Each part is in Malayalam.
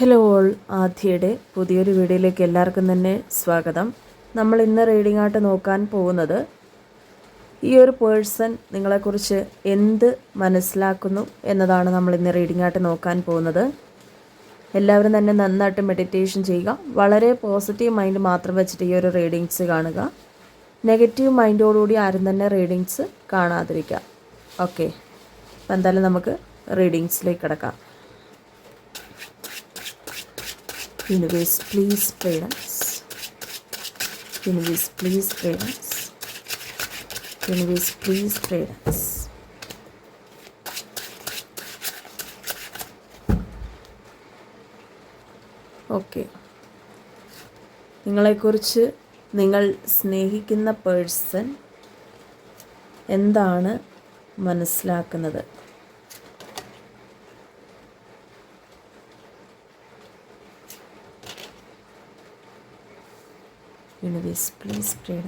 ഹലോ ഓൾ ആദ്യയുടെ പുതിയൊരു വീഡിയോയിലേക്ക് എല്ലാവർക്കും തന്നെ സ്വാഗതം. നമ്മൾ ഇന്ന് റീഡിംഗ് ആയിട്ട് നോക്കാൻ പോകുന്നത് ഈ ഒരു പേഴ്സൺ നിങ്ങളെക്കുറിച്ച് എന്ത് മനസ്സിലാക്കുന്നു എന്നതാണ് നമ്മൾ ഇന്ന് റീഡിംഗ് ആയിട്ട് നോക്കാൻ പോകുന്നത്. എല്ലാവരും തന്നെ നന്നായിട്ട് മെഡിറ്റേഷൻ ചെയ്യുക. വളരെ പോസിറ്റീവ് മൈൻഡ് മാത്രം വെച്ചിട്ട് ഈ ഒരു റീഡിങ്സ് കാണുക. നെഗറ്റീവ് മൈൻഡോടുകൂടി ആരും തന്നെ റീഡിങ്സ് കാണാതിരിക്കുക. ഓക്കെ അപ്പം എന്തായാലും നമുക്ക് റീഡിങ്സിലേക്ക് കിടക്കാം. Universe, please pray us. Universe, please pray us. Universe, please pray us. Okay നിങ്ങളെക്കുറിച്ച് നിങ്ങൾ സ്നേഹിക്കുന്ന പേഴ്സൺ എന്താണ് മനസ്സിലാക്കുന്നത് Universe, please pray.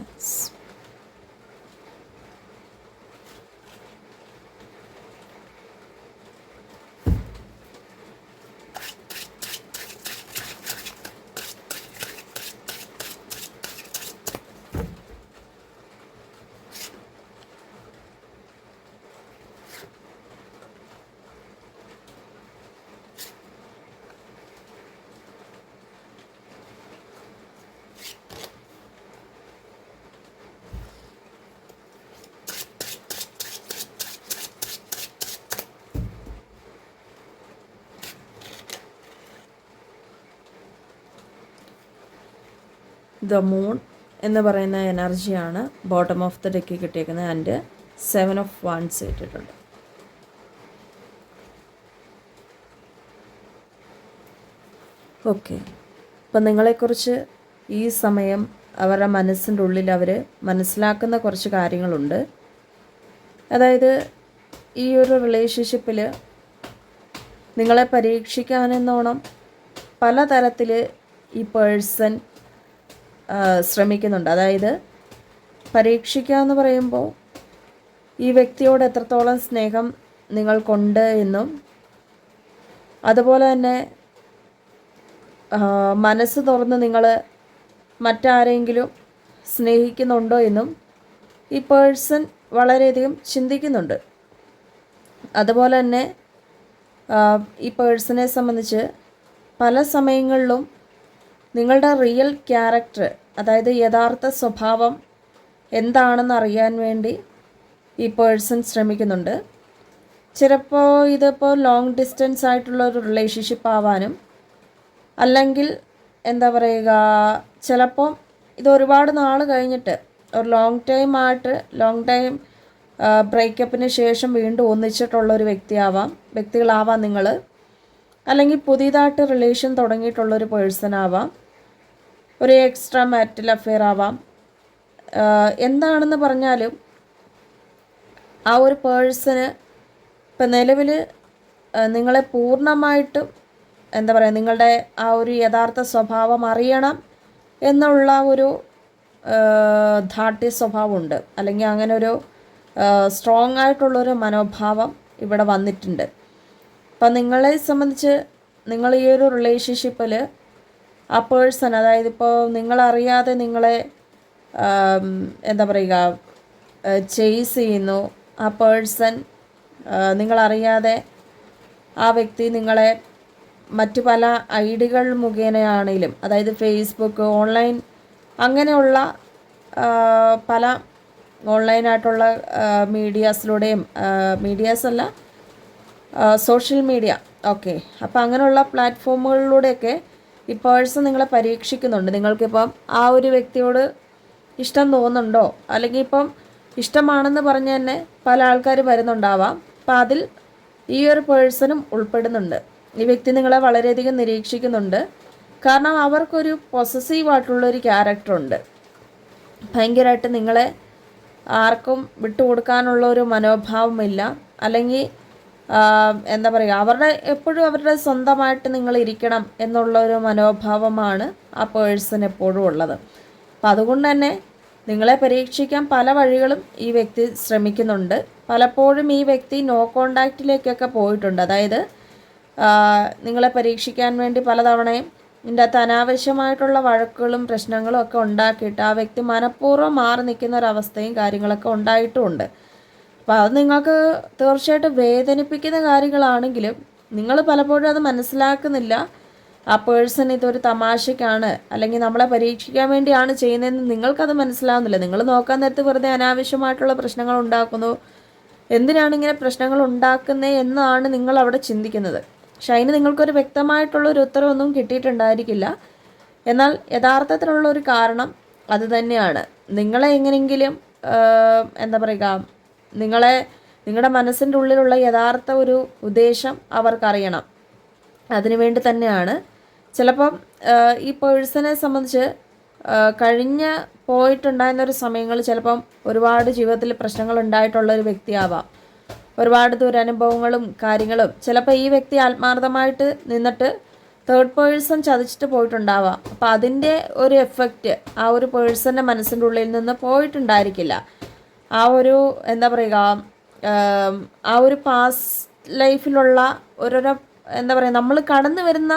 The moon എന്ന് പറയുന്ന എനർജിയാണ് ബോട്ടം ഓഫ് ദ ഡെക്ക് കിട്ടിയേക്കുന്നത് ആൻഡ് സെവൻ ഓഫ് വൺസ് ഇട്ടിട്ടുണ്ട് ഓക്കെ അപ്പം നിങ്ങളെക്കുറിച്ച് ഈ സമയം അവരുടെ മനസ്സിന്റെ ഉള്ളിൽ അവർ മനസ്സിലാക്കുന്ന കുറച്ച് കാര്യങ്ങളുണ്ട്. അതായത് ഈ ഒരു റിലേഷൻഷിപ്പിൽ നിങ്ങളെ പരീക്ഷിക്കാനെന്നോണം പലതരത്തിൽ ഈ പേഴ്സൺ ശ്രമിക്കുന്നുണ്ട്. അതായത് പരീക്ഷിക്കുക എന്ന് പറയുമ്പോൾ ഈ വ്യക്തിയോട് എത്രത്തോളം സ്നേഹം നിങ്ങൾക്കുണ്ട് എന്നും അതുപോലെ തന്നെ മനസ്സ് തുറന്ന് നിങ്ങൾ മറ്റാരെങ്കിലും സ്നേഹിക്കുന്നുണ്ടോ എന്നും ഈ പേഴ്സൺ വളരെയധികം ചിന്തിക്കുന്നുണ്ട്. അതുപോലെ തന്നെ ഈ പേഴ്സണെ സംബന്ധിച്ച് പല സമയങ്ങളിലും നിങ്ങളുടെ റിയൽ ക്യാരക്ടർ അതായത് യഥാർത്ഥ സ്വഭാവം എന്താണെന്ന് അറിയാൻ വേണ്ടി ഈ പേഴ്സൺ ശ്രമിക്കുന്നുണ്ട്. ചിലപ്പോൾ ഇതിപ്പോൾ ലോങ് ഡിസ്റ്റൻസ് ആയിട്ടുള്ള ഒരു റിലേഷൻഷിപ്പ് ആവാനും അല്ലെങ്കിൽ എന്താ പറയുക ചിലപ്പോൾ ഇത് ഒരുപാട് നാൾ കഴിഞ്ഞിട്ട് ഒരു ലോങ് ടൈം ആയിട്ട് ലോങ് ടൈം ബ്രേക്കപ്പിന് ശേഷം വീണ്ടും ഒന്നിച്ചിട്ടുള്ള ഒരു വ്യക്തിയാവാം വ്യക്തികളാവാം നിങ്ങൾ അല്ലെങ്കിൽ പുതിയതായിട്ട് റിലേഷൻ തുടങ്ങിയിട്ടുള്ളൊരു പേഴ്സൺ ആവാം. ഒരു എക്സ്ട്രാ മാറ്റൽ അഫെയർ ആവാം. എന്താണെന്ന് പറഞ്ഞാലും ആ ഒരു പേഴ്സണ് ഇപ്പം നിലവിൽ നിങ്ങളെ പൂർണമായിട്ടും എന്താ പറയുക നിങ്ങളുടെ ആ ഒരു യഥാർത്ഥ സ്വഭാവം അറിയണം എന്നുള്ള ഒരു ധാർഢ്യ സ്വഭാവമുണ്ട്. അല്ലെങ്കിൽ അങ്ങനെ ഒരു സ്ട്രോങ് ആയിട്ടുള്ളൊരു മനോഭാവം ഇവിടെ വന്നിട്ടുണ്ട്. അപ്പം നിങ്ങളെ സംബന്ധിച്ച് നിങ്ങൾ ഈ ഒരു റിലേഷൻഷിപ്പിൽ ആ പേഴ്സൺ അതായത് ഇപ്പോൾ നിങ്ങളറിയാതെ നിങ്ങളെ എന്താ പറയുക ചെയ്സ് ചെയ്യുന്നു. ആ പേഴ്സൺ നിങ്ങളറിയാതെ ആ വ്യക്തി നിങ്ങളെ മറ്റു പല ഐഡികൾ മുഖേനയാണെങ്കിലും അതായത് ഫേസ്ബുക്ക് ഓൺലൈൻ അങ്ങനെയുള്ള പല ഓൺലൈനായിട്ടുള്ള മീഡിയാസിലൂടെയും മീഡിയാസ് അല്ല സോഷ്യൽ മീഡിയ ഓക്കെ അപ്പോൾ അങ്ങനെയുള്ള പ്ലാറ്റ്ഫോമുകളിലൂടെയൊക്കെ ഈ പേഴ്സൺ നിങ്ങളെ പരീക്ഷിക്കുന്നുണ്ട്. നിങ്ങൾക്കിപ്പം ആ ഒരു വ്യക്തിയോട് ഇഷ്ടം തോന്നുന്നുണ്ടോ? അല്ലെങ്കിൽ ഇപ്പം ഇഷ്ടമാണെന്ന് പറഞ്ഞ് തന്നെ പല ആൾക്കാർ വരുന്നുണ്ടാവാം. അപ്പം അതിൽ ഈ ഒരു പേഴ്സണും ഉൾപ്പെടുന്നുണ്ട്. ഈ വ്യക്തി നിങ്ങളെ വളരെയധികം നിരീക്ഷിക്കുന്നുണ്ട്. കാരണം അവർക്കൊരു പൊസസീവ് ആയിട്ടുള്ളൊരു ക്യാരക്ടറുണ്ട് ഭയങ്കരമായിട്ട് നിങ്ങളെ ആർക്കും വിട്ടുകൊടുക്കാനുള്ള ഒരു മനോഭാവമില്ല. അല്ലെങ്കിൽ എന്താ പറയുക അവരുടെ എപ്പോഴും അവരുടെ സ്വന്തമായിട്ട് നിങ്ങൾ ഇരിക്കണം എന്നുള്ള ഒരു മനോഭാവമാണ് ആ പേഴ്സൺ എപ്പോഴും ഉള്ളത്. അപ്പം അതുകൊണ്ട് തന്നെ നിങ്ങളെ പരീക്ഷിക്കാൻ പല വഴികളും ഈ വ്യക്തി ശ്രമിക്കുന്നുണ്ട്. പലപ്പോഴും ഈ വ്യക്തി നോ കോണ്ടാക്റ്റിലേക്കൊക്കെ പോയിട്ടുണ്ട്. അതായത് നിങ്ങളെ പരീക്ഷിക്കാൻ വേണ്ടി പലതവണയും ഇതിന്റെ അകത്ത് അനാവശ്യമായിട്ടുള്ള വഴക്കുകളും പ്രശ്നങ്ങളും ഒക്കെ ഉണ്ടാക്കിയിട്ട് ആ വ്യക്തി മനഃപൂർവം മാറി നിൽക്കുന്ന ഒരവസ്ഥയും കാര്യങ്ങളൊക്കെ ഉണ്ടായിട്ടുമുണ്ട്. അപ്പോൾ അത് നിങ്ങൾക്ക് തീർച്ചയായിട്ടും വേദനിപ്പിക്കുന്ന കാര്യങ്ങളാണെങ്കിലും നിങ്ങൾ പലപ്പോഴും അത് മനസ്സിലാക്കുന്നില്ല. ആ പേഴ്സൺ ഇതൊരു തമാശയ്ക്കാണ് അല്ലെങ്കിൽ നമ്മളെ പരീക്ഷിക്കാൻ വേണ്ടിയാണ് ചെയ്യുന്നതെന്ന് നിങ്ങൾക്കത് മനസ്സിലാവുന്നില്ല. നിങ്ങൾ നോക്കാൻ നേരത്ത് വെറുതെ അനാവശ്യമായിട്ടുള്ള പ്രശ്നങ്ങൾ ഉണ്ടാക്കുന്നു. എന്തിനാണ് ഇങ്ങനെ പ്രശ്നങ്ങൾ ഉണ്ടാക്കുന്നത് എന്നാണ് നിങ്ങൾ അവിടെ ചിന്തിക്കുന്നത്. പക്ഷെ അതിന് നിങ്ങൾക്കൊരു വ്യക്തമായിട്ടുള്ള ഒരു ഉത്തരവൊന്നും കിട്ടിയിട്ടുണ്ടായിരിക്കില്ല. എന്നാൽ യഥാർത്ഥത്തിലുള്ള ഒരു കാരണം അത് തന്നെയാണ്. നിങ്ങളെ എങ്ങനെയെങ്കിലും എന്താ പറയുക നിങ്ങളെ നിങ്ങളുടെ മനസ്സിന്റെ ഉള്ളിലുള്ള യഥാർത്ഥ ഒരു ഉദ്ദേശം അവർക്കറിയണം. അതിനുവേണ്ടി തന്നെയാണ്. ചിലപ്പം ഈ പേഴ്സണെ സംബന്ധിച്ച് കഴിഞ്ഞ പോയിട്ടുണ്ടായിരുന്ന ഒരു സമയങ്ങൾ ചിലപ്പം ഒരുപാട് ജീവിതത്തിൽ പ്രശ്നങ്ങൾ ഉണ്ടായിട്ടുള്ള ഒരു വ്യക്തിയാവാം. ഒരുപാട് ദുരനുഭവങ്ങളും കാര്യങ്ങളും. ചിലപ്പോൾ ഈ വ്യക്തി ആത്മാർത്ഥമായിട്ട് നിന്നിട്ട് തേർഡ് പേഴ്സൺ ചതിച്ചിട്ട് പോയിട്ടുണ്ടാവാം. അപ്പം അതിന്റെ ഒരു എഫക്റ്റ് ആ ഒരു പേഴ്സന്റെ മനസ്സിന്റെ ഉള്ളിൽ നിന്ന് പോയിട്ടുണ്ടായിരിക്കില്ല. ആ ഒരു എന്താ പറയുക ആ ഒരു പാസ് ലൈഫിലുള്ള ഓരോരോ എന്താ പറയുക നമ്മൾ കടന്നു വരുന്ന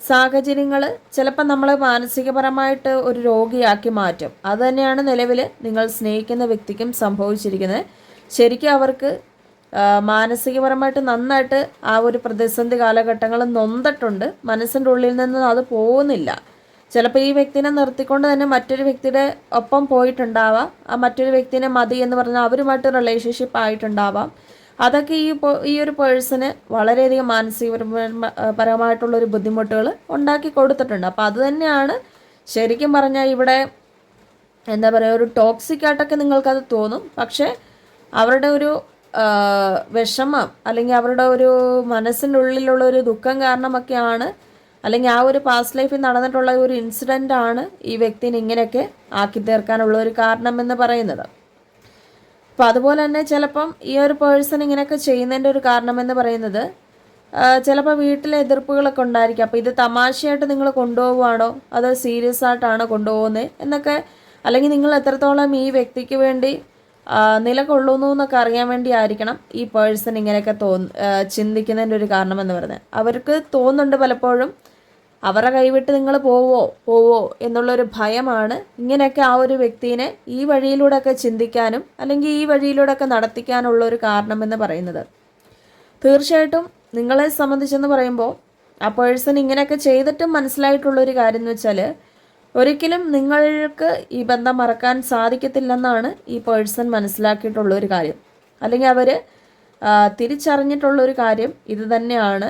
സാഹചര്യങ്ങൾ ചിലപ്പോൾ നമ്മൾ മാനസികപരമായിട്ട് ഒരു രോഗിയാക്കി മാറ്റും. അതുതന്നെയാണ് നിലവിൽ നിങ്ങൾ സ്നേഹിക്കുന്ന വ്യക്തിക്കും സംഭവിച്ചിരിക്കുന്നത്. ശരിക്കും അവർക്ക് മാനസികപരമായിട്ട് നന്നായിട്ട് ആ ഒരു പ്രതിസന്ധി കാലഘട്ടങ്ങൾ നൊന്നിട്ടുണ്ട് മനസ്സിന്റെ ഉള്ളിൽ നിന്ന് അത് പോകുന്നില്ല. ചിലപ്പോൾ ഈ വ്യക്തിനെ നിർത്തിക്കൊണ്ട് തന്നെ മറ്റൊരു വ്യക്തിയുടെ ഒപ്പം പോയിട്ടുണ്ടാവാം. ആ മറ്റൊരു വ്യക്തിനെ മതി എന്ന് പറഞ്ഞാൽ അവരുമായിട്ട് റിലേഷൻഷിപ്പ് ആയിട്ടുണ്ടാവാം. അതൊക്കെ ഈ ഈ ഒരു പേഴ്സണ് വളരെയധികം മാനസികപരമായിട്ടുള്ള ഒരു ബുദ്ധിമുട്ടുകൾ ഉണ്ടാക്കി കൊടുത്തിട്ടുണ്ട്. അപ്പോൾ അത് തന്നെയാണ് ശരിക്കും പറഞ്ഞാൽ ഇവിടെ എന്താ പറയുക ഒരു ടോക്സിക് ആയിട്ടൊക്കെ നിങ്ങൾക്കത് തോന്നും. പക്ഷേ അവരുടെ ഒരു വിഷമം അല്ലെങ്കിൽ അവരുടെ ഒരു മനസ്സിനുള്ളിലുള്ള ഒരു ദുഃഖം കാരണമൊക്കെയാണ് അല്ലെങ്കിൽ ആ ഒരു പാസ്റ്റ് ലൈഫിൽ നടന്നിട്ടുള്ള ഒരു ഇൻസിഡന്റ് ആണ് ഈ വ്യക്തിനെ ഇങ്ങനെയൊക്കെ ആക്കി തീർക്കാനുള്ള ഒരു കാരണം എന്ന് പറയുന്നത്. അപ്പം അതുപോലെ തന്നെ ചിലപ്പം ഈ ഒരു പേഴ്സൺ ഇങ്ങനെയൊക്കെ ചെയ്യുന്നതിന്റെ ഒരു കാരണം എന്ന് പറയുന്നത് ചിലപ്പോൾ വീട്ടിലെ എതിർപ്പുകളൊക്കെ ഉണ്ടായിരിക്കും. അപ്പോൾ ഇത് തമാശയായിട്ട് നിങ്ങൾ കൊണ്ടുപോവുകയാണോ? അതോ സീരിയസ് ആയിട്ടാണോ കൊണ്ടുപോകുന്നത് എന്നൊക്കെ അല്ലെങ്കിൽ നിങ്ങൾ എത്രത്തോളം ഈ വ്യക്തിക്ക് വേണ്ടി നിലകൊള്ളുന്നു എന്നൊക്കെ അറിയാൻ വേണ്ടി ആയിരിക്കണം ഈ പേഴ്സൺ ഇങ്ങനെയൊക്കെ തോന്നു ചിന്തിക്കുന്നതിന്റെ ഒരു കാരണമെന്ന് പറയുന്നത്. അവർക്ക് തോന്നുന്നുണ്ട് പലപ്പോഴും അവരുടെ കൈവിട്ട് നിങ്ങൾ പോവോ പോവോ എന്നുള്ളൊരു ഭയമാണ് ഇങ്ങനെയൊക്കെ ആ ഒരു വ്യക്തിനെ ഈ വഴിയിലൂടെയൊക്കെ ചിന്തിക്കാനും അല്ലെങ്കിൽ ഈ വഴിയിലൂടെയൊക്കെ നടത്തിക്കാനുള്ള ഒരു കാരണമെന്ന് പറയുന്നത്. തീർച്ചയായിട്ടും നിങ്ങളെ സംബന്ധിച്ചെന്ന് പറയുമ്പോൾ ആ പേഴ്സൺ ഇങ്ങനെയൊക്കെ ചെയ്തിട്ടും മനസ്സിലായിട്ടുള്ളൊരു കാര്യം എന്ന് വെച്ചാൽ ഒരിക്കലും നിങ്ങൾക്ക് ഈ ബന്ധം മറക്കാൻ സാധിക്കത്തില്ലെന്നാണ് ഈ പേഴ്സൺ മനസ്സിലാക്കിയിട്ടുള്ളൊരു കാര്യം. അല്ലെങ്കിൽ അവർ തിരിച്ചറിഞ്ഞിട്ടുള്ളൊരു കാര്യം ഇത് തന്നെയാണ്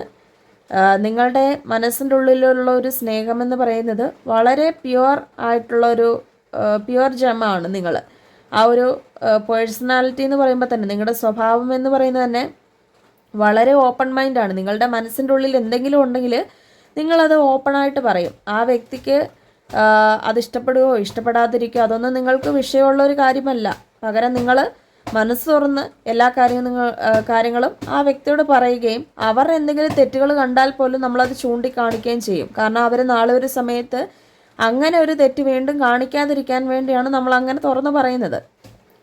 നിങ്ങളുടെ മനസ്സിന്റെ ഉള്ളിലുള്ള ഒരു സ്നേഹമെന്ന് പറയുന്നത് വളരെ പ്യുവർ ആയിട്ടുള്ള ഒരു പ്യുവർ ജമാണ് നിങ്ങൾ. ആ ഒരു പേഴ്സണാലിറ്റി എന്ന് പറയുമ്പോൾ തന്നെ നിങ്ങളുടെ സ്വഭാവം എന്ന് പറയുന്നത് തന്നെ വളരെ ഓപ്പൺ മൈൻഡാണ് നിങ്ങളുടെ മനസ്സിന്റെ ഉള്ളിൽ എന്തെങ്കിലും ഉണ്ടെങ്കിൽ നിങ്ങളത് ഓപ്പണായിട്ട് പറയും. ആ വ്യക്തിക്ക് അത് ഇഷ്ടപ്പെടുകയോ ഇഷ്ടപ്പെടാതിരിക്കുകയോ അതൊന്നും നിങ്ങൾക്ക് വിഷയമുള്ള ഒരു കാര്യമല്ല. പകരം നിങ്ങൾ മനസ്സ് തുറന്ന് എല്ലാ കാര്യങ്ങളും നിങ്ങൾ കാര്യങ്ങളും ആ വ്യക്തിയോട് പറയുകയും അവർ എന്തെങ്കിലും തെറ്റുകൾ കണ്ടാൽ പോലും നമ്മളത് ചൂണ്ടിക്കാണിക്കുകയും ചെയ്യും. കാരണം അവർ നാളെ ഒരു സമയത്ത് അങ്ങനെ ഒരു തെറ്റ് വീണ്ടും കാണിക്കാതിരിക്കാൻ വേണ്ടിയാണ് നമ്മൾ അങ്ങനെ തുറന്നു പറയുന്നത്.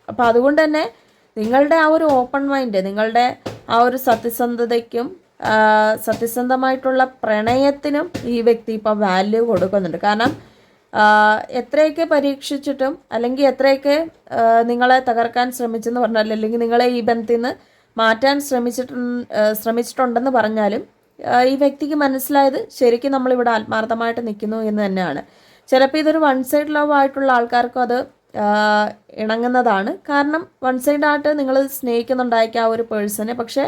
അപ്പോൾ അതുകൊണ്ട് തന്നെ നിങ്ങളുടെ ആ ഒരു ഓപ്പൺ മൈൻഡ് നിങ്ങളുടെ ആ ഒരു സത്യസന്ധതയ്ക്കും സത്യസന്ധമായിട്ടുള്ള പ്രണയത്തിനും ഈ വ്യക്തി ഇപ്പോൾ വാല്യൂ കൊടുക്കുന്നുണ്ട്. കാരണം എത്രയൊക്കെ പരീക്ഷിച്ചിട്ടും അല്ലെങ്കിൽ എത്രയൊക്കെ നിങ്ങളെ തകർക്കാൻ ശ്രമിച്ചെന്ന് പറഞ്ഞാൽ അല്ലെങ്കിൽ നിങ്ങളെ ഈ ബന്ധത്തിൽ നിന്ന് മാറ്റാൻ ശ്രമിച്ചിട്ടു ശ്രമിച്ചിട്ടുണ്ടെന്ന് പറഞ്ഞാലും ഈ വ്യക്തിക്ക് മനസ്സിലായത് ശരിക്കും നമ്മളിവിടെ ആത്മാർത്ഥമായിട്ട് നിൽക്കുന്നു എന്ന് തന്നെയാണ്. ചിലപ്പോൾ ഇതൊരു വൺ സൈഡ് ലവ് ആയിട്ടുള്ള ആൾക്കാർക്കും അത് ഇണങ്ങുന്നതാണ്. കാരണം വൺ സൈഡ് ആയിട്ട് നിങ്ങൾ സ്നേഹിക്കുന്നുണ്ടായിരിക്കാം ആ ഒരു പേഴ്സണെ പക്ഷേ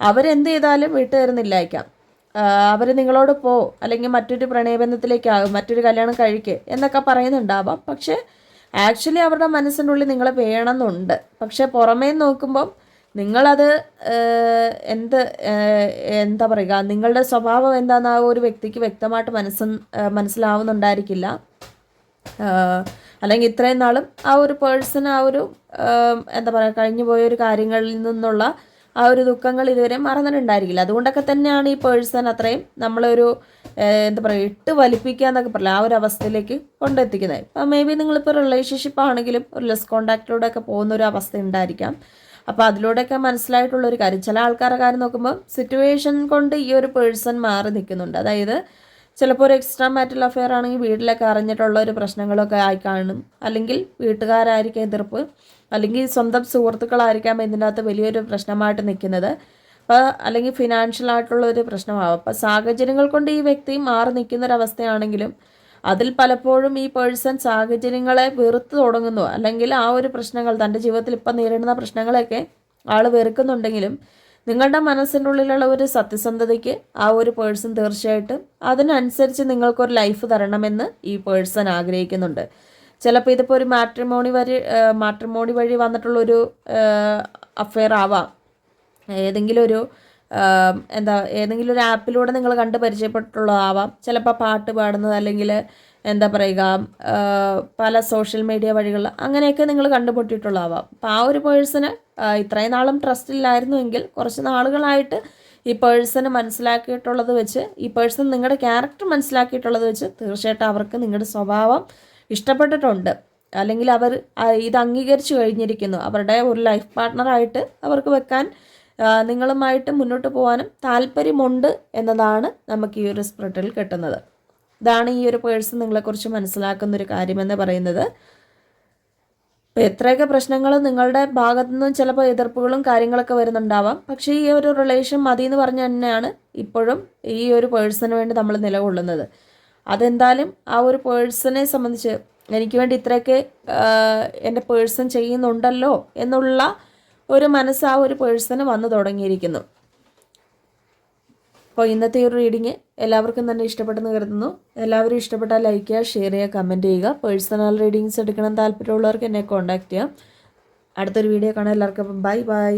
അവരെന്ത് ചെയ്താലും വിട്ടു തരുന്നില്ലായിരിക്കാം അവർ നിങ്ങളോട് പോ അല്ലെങ്കിൽ മറ്റൊരു പ്രണയബന്ധത്തിലേക്കാകും മറ്റൊരു കല്യാണം കഴിക്ക് എന്നൊക്കെ പറയുന്നുണ്ടാവാം. പക്ഷേ ആക്ച്വലി അവരുടെ മനസ്സിന്റെ ഉള്ളിൽ നിങ്ങളെ വേണമെന്നുണ്ട്. പക്ഷേ പുറമേ നോക്കുമ്പം നിങ്ങളത് എന്ത് എന്താ പറയുക നിങ്ങളുടെ സ്വഭാവം എന്താണെന്ന് ആ ഒരു വ്യക്തിക്ക് വ്യക്തമായിട്ട് മനസ്സ് മനസ്സിലാവുന്നുണ്ടായിരിക്കില്ല. അല്ലെങ്കിൽ ഇത്രയും നാളും ആ ഒരു പേഴ്സൺ ആ ഒരു എന്താ പറയുക കഴിഞ്ഞു പോയ ഒരു കാര്യങ്ങളിൽ നിന്നുള്ള ആ ഒരു ദുഃഖങ്ങൾ ഇതുവരെ മറന്നിട്ടുണ്ടായിരിക്കില്ല. അതുകൊണ്ടൊക്കെ തന്നെയാണ് ഈ പേഴ്സൺ അത്രയും നമ്മളൊരു എന്താ പറയുക ഇട്ട് വലിപ്പിക്കുക എന്നൊക്കെ പറയില്ല ആ ഒരു അവസ്ഥയിലേക്ക് കൊണ്ടെത്തിക്കുന്നത്. അപ്പം മേ ബി നിങ്ങളിപ്പോൾ റിലേഷൻഷിപ്പ് ആണെങ്കിലും ഒരു ലെസ് കോണ്ടാക്റ്റിലൂടെ ഒക്കെ പോകുന്ന ഒരു അവസ്ഥ ഉണ്ടായിരിക്കാം. അപ്പോൾ അതിലൂടെയൊക്കെ മനസ്സിലായിട്ടുള്ള ഒരു കാര്യം. ചില ആൾക്കാരുടെ കാര്യം നോക്കുമ്പോൾ സിറ്റുവേഷൻ കൊണ്ട് ഈ ഒരു പേഴ്സൺ മാറി നിൽക്കുന്നുണ്ട്. അതായത് ചിലപ്പോൾ ഒരു എക്സ്ട്രാ മാറ്റൽ അഫെയർ ആണെങ്കിൽ വീട്ടിലൊക്കെ അറിഞ്ഞിട്ടുള്ള ഒരു പ്രശ്നങ്ങളൊക്കെ ആയി കാണും. അല്ലെങ്കിൽ വീട്ടുകാരായിരിക്കും എതിർപ്പ്. അല്ലെങ്കിൽ സ്വന്തം സുഹൃത്തുക്കളായിരിക്കാം ഇതിന്റെ അകത്ത് വലിയൊരു പ്രശ്നമായിട്ട് നിൽക്കുന്നത്. അപ്പോൾ അല്ലെങ്കിൽ ഫിനാൻഷ്യൽ ആയിട്ടുള്ള ഒരു പ്രശ്നമാവും. അപ്പോൾ സാഹചര്യങ്ങൾ കൊണ്ട് ഈ വ്യക്തി മാറി നിൽക്കുന്നൊരവസ്ഥയാണെങ്കിലും അതിൽ പലപ്പോഴും ഈ പേഴ്സൺ സാഹചര്യങ്ങളെ വെറുത്ത് തുടങ്ങുന്നു. അല്ലെങ്കിൽ ആ ഒരു പ്രശ്നങ്ങൾ തന്റെ ജീവിതത്തിൽ ഇപ്പം നേരിടുന്ന പ്രശ്നങ്ങളെയൊക്കെ ആൾ വെറുക്കുന്നുണ്ടെങ്കിലും നിങ്ങളുടെ മനസ്സിന്റെ ഉള്ളിലുള്ള ഒരു സത്യസന്ധതയ്ക്ക് ആ ഒരു പേഴ്സൺ തീർച്ചയായിട്ടും അതിനനുസരിച്ച് നിങ്ങൾക്കൊരു ലൈഫ് തരണമെന്ന് ഈ പേഴ്സൺ ആഗ്രഹിക്കുന്നുണ്ട്. ചിലപ്പോൾ ഇതിപ്പോൾ ഒരു മാട്രിമോണി വഴി മാട്രിമോണി വഴി വന്നിട്ടുള്ളൊരു അഫെയർ ആവാം. ഏതെങ്കിലും ഒരു എന്താ ഏതെങ്കിലും ഒരു ആപ്പിലൂടെ നിങ്ങൾ കണ്ട് പരിചയപ്പെട്ടിട്ടുള്ളതാവാം. ചിലപ്പോൾ പാട്ട് പാടുന്നത് അല്ലെങ്കിൽ എന്താ പറയുക പല സോഷ്യൽ മീഡിയ വഴികൾ അങ്ങനെയൊക്കെ നിങ്ങൾ കണ്ടുപൊട്ടിയിട്ടുള്ളതാവാം. അപ്പോൾ ആ ഒരു പേഴ്സണ് ഇത്രയും നാളും ട്രസ്റ്റില്ലായിരുന്നുവെങ്കിൽ കുറച്ച് നാളുകളായിട്ട് ഈ പേഴ്സണ് മനസ്സിലാക്കിയിട്ടുള്ളത് വെച്ച് ഈ പേഴ്സൺ നിങ്ങളുടെ ക്യാരക്ടർ മനസ്സിലാക്കിയിട്ടുള്ളത് വെച്ച് തീർച്ചയായിട്ടും അവർക്ക് നിങ്ങളുടെ സ്വഭാവം ഇഷ്ടപ്പെട്ടിട്ടുണ്ട്. അല്ലെങ്കിൽ അവർ ഇത് അംഗീകരിച്ചു കഴിഞ്ഞിരിക്കുന്നു. അവരുടെ ഒരു ലൈഫ് പാർട്ട്ണറായിട്ട് അവർക്ക് വെക്കാൻ നിങ്ങളുമായിട്ട് മുന്നോട്ട് പോകാനും താല്പര്യമുണ്ട് എന്നതാണ് നമുക്ക് ഈ ഒരു സ്പ്രിറ്റിൽ കിട്ടുന്നത്. ഇതാണ് ഈ ഒരു പേഴ്സൺ നിങ്ങളെക്കുറിച്ച് മനസ്സിലാക്കുന്ന ഒരു കാര്യമെന്ന് പറയുന്നത്. ഇപ്പോൾ എത്രയൊക്കെ പ്രശ്നങ്ങൾ നിങ്ങളുടെ ഭാഗത്തു നിന്നും ചിലപ്പോൾ എതിർപ്പുകളും കാര്യങ്ങളൊക്കെ വരുന്നുണ്ടാവാം. പക്ഷേ ഈ ഒരു റിലേഷൻ മതി എന്ന് പറഞ്ഞ് തന്നെയാണ് ഇപ്പോഴും ഈ ഒരു പേഴ്സണിന് വേണ്ടി നമ്മൾ നിലകൊള്ളുന്നത്. അതെന്തായാലും ആ ഒരു പേഴ്സണെ സംബന്ധിച്ച് എനിക്ക് വേണ്ടി ഇത്രയൊക്കെ എന്റെ പേഴ്സൺ ചെയ്യുന്നുണ്ടല്ലോ എന്നുള്ള ഒരു മനസ്സ് ആ ഒരു പേഴ്സണ് വന്നു തുടങ്ങിയിരിക്കുന്നു. അപ്പോൾ ഇന്നത്തെ ഒരു റീഡിങ് എല്ലാവർക്കും തന്നെ ഇഷ്ടപ്പെട്ടെന്ന് കരുതുന്നു. എല്ലാവരും ഇഷ്ടപ്പെട്ടാൽ ലൈക്ക് ചെയ്യുക ഷെയർ ചെയ്യുക കമന്റ് ചെയ്യുക. പേഴ്സണൽ റീഡിങ്സ് എടുക്കണം താല്പര്യമുള്ളവർക്ക് എന്നെ കോൺടാക്റ്റ് ചെയ്യാം. അടുത്തൊരു വീഡിയോ കാണാം. എല്ലാവർക്കും ബൈ ബൈ